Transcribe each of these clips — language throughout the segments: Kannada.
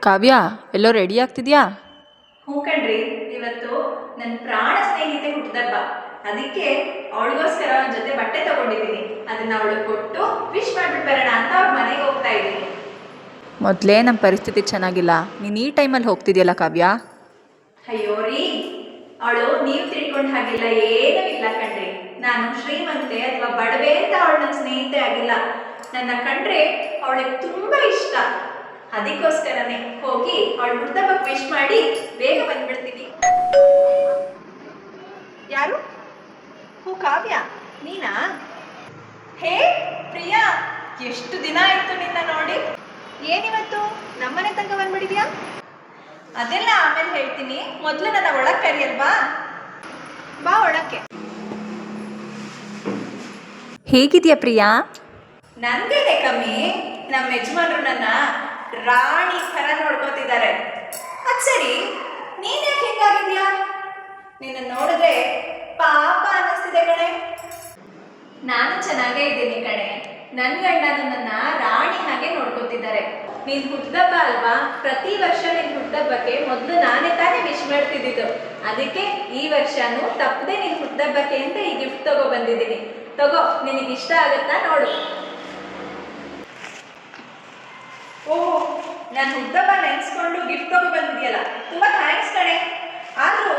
ಕಾವ್ಯ ಎಲ್ಲೋ ರೆಡಿ ಆಗ್ತಿದ್ಯಾ? ಹ್ಞೂ ಕಣ್ರಿ ಇವತ್ತು ನನ್ನ ಪ್ರಾಣ ಸ್ನೇಹಿತೆ ಹುಟ್ಟಿದಬ್ಬ ಅದಕ್ಕೆ ಅವಳಿಗೋಸ್ಕರ ಅವನ ಜೊತೆ ಬಟ್ಟೆ ತಗೊಂಡಿದ್ದೀನಿ. ಅದನ್ನ ಅವಳು ಕೊಟ್ಟು ವಿಶ್ ಮಾಡ್ಬಿಟ್ಟು ಬರೋಣ ಅಂತ ಅವ್ರ ಮನೆಗೆ ಹೋಗ್ತಾ ಇದ್ದೀನಿ. ಮೊದಲೇ ನಮ್ಮ ಪರಿಸ್ಥಿತಿ ಚೆನ್ನಾಗಿಲ್ಲ. ನೀನು ಈ ಟೈಮಲ್ಲಿ ಹೋಗ್ತಿದ್ಯಲ್ಲ ಕಾವ್ಯ? ಅಯ್ಯೋ ರೀ ಅವಳು ನೀವು ತಿಳ್ಕೊಂಡ ಹಾಗಿಲ್ಲ ಏನೂ ಇಲ್ಲ ಕಣ್ರಿ. ನಾನು ಶ್ರೀಮಂತೆ ಅಥವಾ ಬಡವೆ ಅಂತ ಅವಳು ನನ್ನ ಸ್ನೇಹಿತೆ ಆಗಿಲ್ಲ. ನನ್ನ ಕಂಡ್ರೆ ಅವಳಿಗೆ ತುಂಬಾ ಇಷ್ಟ. ಅದಕ್ಕೋಸ್ಕರನೇ ಹೋಗಿ ಅವಳು ಹುಟ್ಟಿದಬ್ಬಕ್ಕೆ ವಿಶ್ ಮಾಡಿ ಬೇಗ ಬಂದ್ಬಿಡ್ತೀನಿ. ಯಾರು? ಹೂ ಕಾವ್ಯ? ನೀನಾ? ಹೇ ಪ್ರಿಯಾ ಎಷ್ಟು ದಿನ ಆಯ್ತು ನಿನ್ನ ನೋಡಿ? ಏನಿವತ್ತು? ನಮ್ಮನೆ ತನಕ ಬಂದ್ಬಿಡಿದ್ಯಾ ಅದೆಲ್ಲ ಆಮೇಲೆ ಹೇಳ್ತೀನಿ. ಮೊದಲು ನನ್ನ ಒಳಗೆ ಕರಿಯಲ್ವಾ? ಬಾ ಒಳಕ್ಕೆ. ಹೇಗಿದ್ಯಾ ಪ್ರಿಯಾ? ನಂದೇನೆ ಕಮ್ಮಿ. ನಮ್ಮ ಯಜಮಾನ್ರು ನನ್ನ ರಾಣಿ ಥರ ನೋಡ್ಕೋತಿದ್ದಾರೆ. ಅದ್ ಸರಿ, ನೀನ್ ಯಾಕೆ ಹಿಂಗಾಗಿದ್ಯಾ? ನಿನ್ನ ನೋಡಿದ್ರೆ ಪಾಪ ಅನ್ನಿಸ್ತಿದೆ ಕಣೆ. ನಾನು ಚೆನ್ನಾಗೇ ಇದ್ದೀನಿ ಕಣೆ. ನನ್ ಗಂಡ ನನ್ನನ್ನ ರಾಣಿ ಹಾಗೆ ನೋಡ್ಕೋತಿದ್ದಾರೆ. ನೀನ್ ಹುಟ್ಟದಬ್ಬ ಅಲ್ವಾ? ಪ್ರತಿ ವರ್ಷ ನಿನ್ ಹುಟ್ಟದಬ್ಬಕ್ಕೆ ಮೊದಲು ನಾನೇ ತಾನೇ ವಿಶ್ ಮಾಡ್ತಿದ್ದಿದ್ದು. ಅದಕ್ಕೆ ಈ ವರ್ಷನೂ ತಪ್ಪದೆ ನಿನ್ ಹುಟ್ಟದಬ್ಬಕ್ಕೆ ಅಂತ ಈ ಗಿಫ್ಟ್ ತಗೋ ಬಂದಿದ್ದೀನಿ. ತಗೋ, ನಿನಗಿಷ್ಟ ಆಗುತ್ತಾ ನೋಡು. ನಾನು ಹುಟ್ಟದಬ್ಬ ನೆನೆಸ್ಕೊಂಡು ಗಿಫ್ಟ್ ಹೋಗಿ ಬಂದಿದೆಯಲ್ಲ, ತುಂಬಾ ಥ್ಯಾಂಕ್ಸ್ ಕಣೆ. ಆದರೂ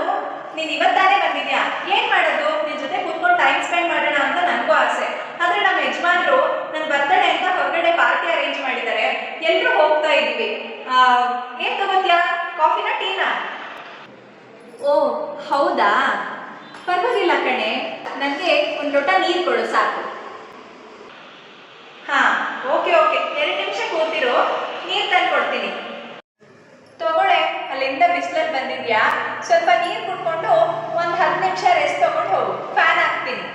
ನೀನು ಇವತ್ತಾನೇ ಬಂದಿದ್ಯಾ? ಏನ್ ಮಾಡೋದು? ನಿನ್ನ ಜೊತೆ ಕೂತ್ಕೊಂಡು ಟೈಮ್ ಸ್ಪೆಂಡ್ ಮಾಡೋಣ ಅಂತ ನನಗೂ ಆಸೆ. ಆದ್ರೆ ನಮ್ಮ ಯಜಮಾನ್ರು ನನ್ನ ಬರ್ತಡೆ ಅಂತ ಹೊರಗಡೆ ಪಾರ್ಟಿ ಅರೇಂಜ್ ಮಾಡಿದ್ದಾರೆ. ಎಲ್ಲರೂ ಹೋಗ್ತಾ ಏನು ಏನ್ ತಗೋತ್ಯಾ ಕಾಫಿನ ಟೀನಾ ಓ, ಹೌದಾ? ಪರವಾಗಿಲ್ಲ ಕಣೆ. ನನಗೆ ಒಂದು ಲೋಟ ನೀರು ಕೊಡು, ಸಾಕು. ಹಾ ಓಕೆ ಓಕೆ ಎರಡು ನಿಮಿಷ ಕೂತಿರು ನೀರು ತಂದು ಕೊಡ್ತೀನಿ ತಗೊಳ್ಳೆ ಅಲ್ಲಿಂದ ಬಿಸಿಲಲ್ಲಿ ಬಂದಿದ್ಯಾ ಸ್ವಲ್ಪ ನೀರು ಕುಡ್ಕೊಂಡು ಒಂದು ಹತ್ತು ನಿಮಿಷ ರೆಸ್ಟ್ ತಗೊಂಡು ಫ್ಯಾನ್ ಹಾಕ್ತೀನಿ.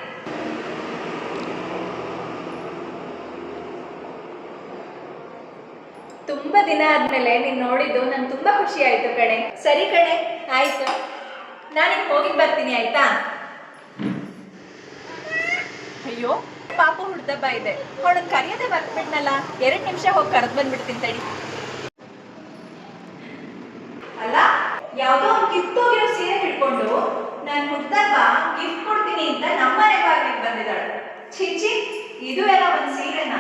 ತುಂಬಾ ದಿನ ಆದ್ಮೇಲೆ ನೀನ್ ನೋಡಿದ್ದು ನಂಗೆ ತುಂಬಾ ಖುಷಿ ಆಯ್ತು ಕಣೆ. ಸರಿ ಕಣೆ, ಆಯ್ತು. ನಾನು ಹೋಗಿ ಬರ್ತೀನಿ, ಆಯ್ತಾ? ಅಯ್ಯೋ, ಪಾಪ ಹುಡ್ದಬ್ಬ ಇದೆ. ಅವಳನ್ನ ಕರೆಯದೆ ಬರ್ಬಿಟ್ನಲ್ಲ ಎರಡು ನಿಮಿಷ ಹೋಗಿ ಕರೆದು ಬಂದ್ಬಿಡ್ತೀನಿ ತಡಿ. ಯಾವುದೋ ಒಂದು ಕಿತ್ತೋಗಿರೋ ಸೀರೆ ಹಿಡ್ಕೊಂಡು ನಾನು ಹುಡ್ದಬ್ಬ ಗಿಫ್ಟ್ ಕೊಡ್ತೀನಿ ಅಂತ ನಮ್ಮನೆ ಬಾಗಿಲಿಗೆ ಬಂದಿದ್ದಾಳೆ. ಚಿಚಿ ಇದು ಎಲ್ಲ ಒಂದು ಸೀರೆನ?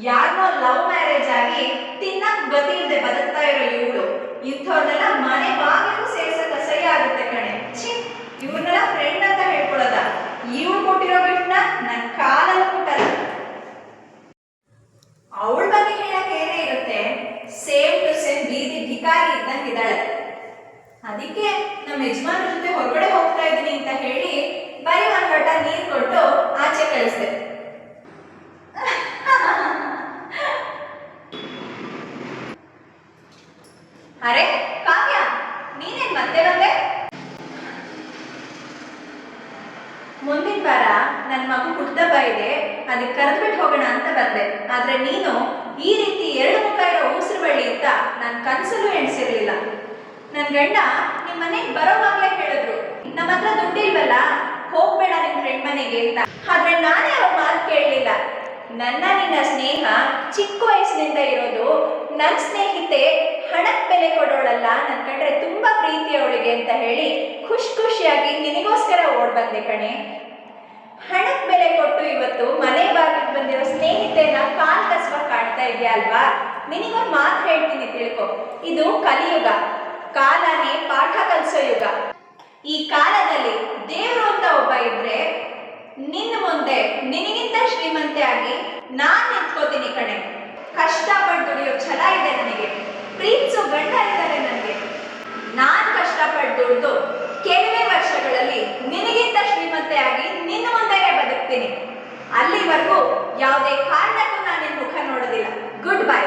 ಯಾರನ್ನೋ ಲವ್ ಮ್ಯಾರೇಜ್ ಆಗಿ ತಿನ್ನಕ್ ಗತಿ ಇಲ್ಲದೆ ಬದುಕ್ತಾ ಇರೋ ಇವಳು. ಇಂಥವ್ರನ್ನೆಲ್ಲ ಮನೆ ಬಾಗಿಲು ಸೇರ್ಸಕ್ ಅಸಹ್ಯ ಆಗುತ್ತೆ ಕಣೆ. ಛೀ, ಇವ್ರನ್ನೆಲ್ಲ ಫ್ರೆಂಡ್ ಅಂತ ಹೇಳ್ಕೊಳ್ಳೋದ? ಇವ್ರು ಕೊಟ್ಟಿರೋ ಗಿಫ್ಟ್ನ ನನ್ನ ಕಾಲಲ್ಲಿ ಕೊಟ್ಟಲ್ಲ. ಅವಳ ಬಗ್ಗೆ ಹೇಳಕ್ ಏನೇ ಇರುತ್ತೆ ಸೇಮ್ ಟು ಸೇಮ್ ಬೀದಿ ಭಿಕಾರಿ ಇದ್ದಂಗಿದ್ದಾಳೆ ಅದಕ್ಕೆ ನಮ್ಮ ಯಜಮಾನ ಜೊತೆ ಹೊರಗಡೆ ಹೋಗ್ತಾ ಇದ್ದೀನಿ ಅಂತ ಹೇಳಿ ಬರೀ ಒಂದ್ ಲೋಟ ನೀರು ಕೊಟ್ಟು ಆಚೆ ಕಳಿಸ್ದೆ. ಅರೆ, ಕಾವ್ಯ, ನೀನೇನ್ ಮತ್ತೆ ಬಂದೆ? ಮುಂದಿನ ವಾರ ನನ್ನ ಮಗು ಹುಟ್ಟದಬ್ಬ ಇದೆ, ಅದಕ್ಕೆ ಕರೆದ್ಬಿಟ್ಟು ಹೋಗೋಣ ಅಂತ ಬಂದೆ. ಆದ್ರೆ ನೀನು ಈ ರೀತಿ ಎರಡು ಮುಖ ಇರೋ ಉಸಿರು ಬಳ್ಳಿ ಅಂತ ನನ್ನ ಕನಸಲ್ಲೂ ಎಣಿಸಿರ್ಲಿಲ್ಲ. ನನ್ನ ಗಂಡ ನಿಮ್ಮ ಮನೆಗೆ ಬರೋವಾಗ್ಲೇ ಹೇಳಿದ್ರು ನಮ್ಮ ಹತ್ರ ದುಡ್ಡಿಲ್ವಲ್ಲ, ಹೋಗ್ಬೇಡ ನಿನ್ ಫ್ರೆಂಡ್ ಮನೆಗೆ ಅಂತ. ಆದ್ರೆ ನಾನೇ ಅವ್ರ ಮಾತು ಕೇಳಲಿಲ್ಲ. ನನ್ನ ನಿನ್ನ ಸ್ನೇಹ ಚಿಕ್ಕ ವಯಸ್ಸಿನಿಂದ ಇರೋದು ನನ್ನ ಸ್ನೇಹಿತೆ ಹಣಕ್ಕೆ ಬೆಲೆ ಕೊಡೋಳಲ್ಲ ನನ್ನ ಕಂಡ್ರೆ ತುಂಬಾ ಪ್ರೀತಿ ಅವಳಿಗೆ ಅಂತ ಹೇಳಿ ಖುಷಿ ಖುಷಿಯಾಗಿ ನಿನಗೋಸ್ಕರ ಓಡ್ ಬಂದೆ ಕಣೆ. ಹಣಕ್ಕೆ ಬೆಲೆ ಕೊಟ್ಟು ಇವತ್ತು ಮನೆ ಬಾಗಿಲಿಗೆ ಬಂದಿರೋ ಸ್ನೇಹಿತೆನ ಕಾಲ್ ಕಸವ ಕಾಡ್ತಾ ಇದೆಯಾ ಅಲ್ವಾ? ನಿನಗೊಂದು ಮಾತು ಹೇಳ್ತೀನಿ ತಿಳ್ಕೊ. ಇದು ಕಲಿಯುಗ. ಕಾಲನೇ ಪಾಠ ಕಲಿಸೋ ಯುಗ ಈ ಕಾಲದಲ್ಲಿ ದೇವರು ಅಂತ ಒಬ್ಬ ಇದ್ರೆ ನಿನ್ನ ಮುಂದೆ ನಿನಗಿಂತ ಶ್ರೀಮಂತೆ ಆಗಿ ನಾನ್ ನಿಂತ್ಕೋತೀನಿ ಕಣೆ. ಕಷ್ಟಪಟ್ಟು ದುಡಿಯೋ ಛಲ ಇದೆ ನನಗೆ. ಪ್ರೀತ್ಸು ಗಂಡ ಇದ್ದಾರೆ ನನಗೆ. ನಾನ್ ಕಷ್ಟಪಟ್ಟು ದುಡ್ದು ಕೆಲವೇ ವರ್ಷಗಳಲ್ಲಿ ನಿನಗಿಂತ ಶ್ರೀಮಂತೆ ಆಗಿ ನಿನ್ನ ಮುಂದೆನೆ ಬದುಕ್ತೀನಿ. ಅಲ್ಲಿವರೆಗೂ ಯಾವುದೇ ಕಾರಣಕ್ಕೂ ನಾನು ನಿನ್ನ ಮುಖ ನೋಡೋದಿಲ್ಲ. Good bye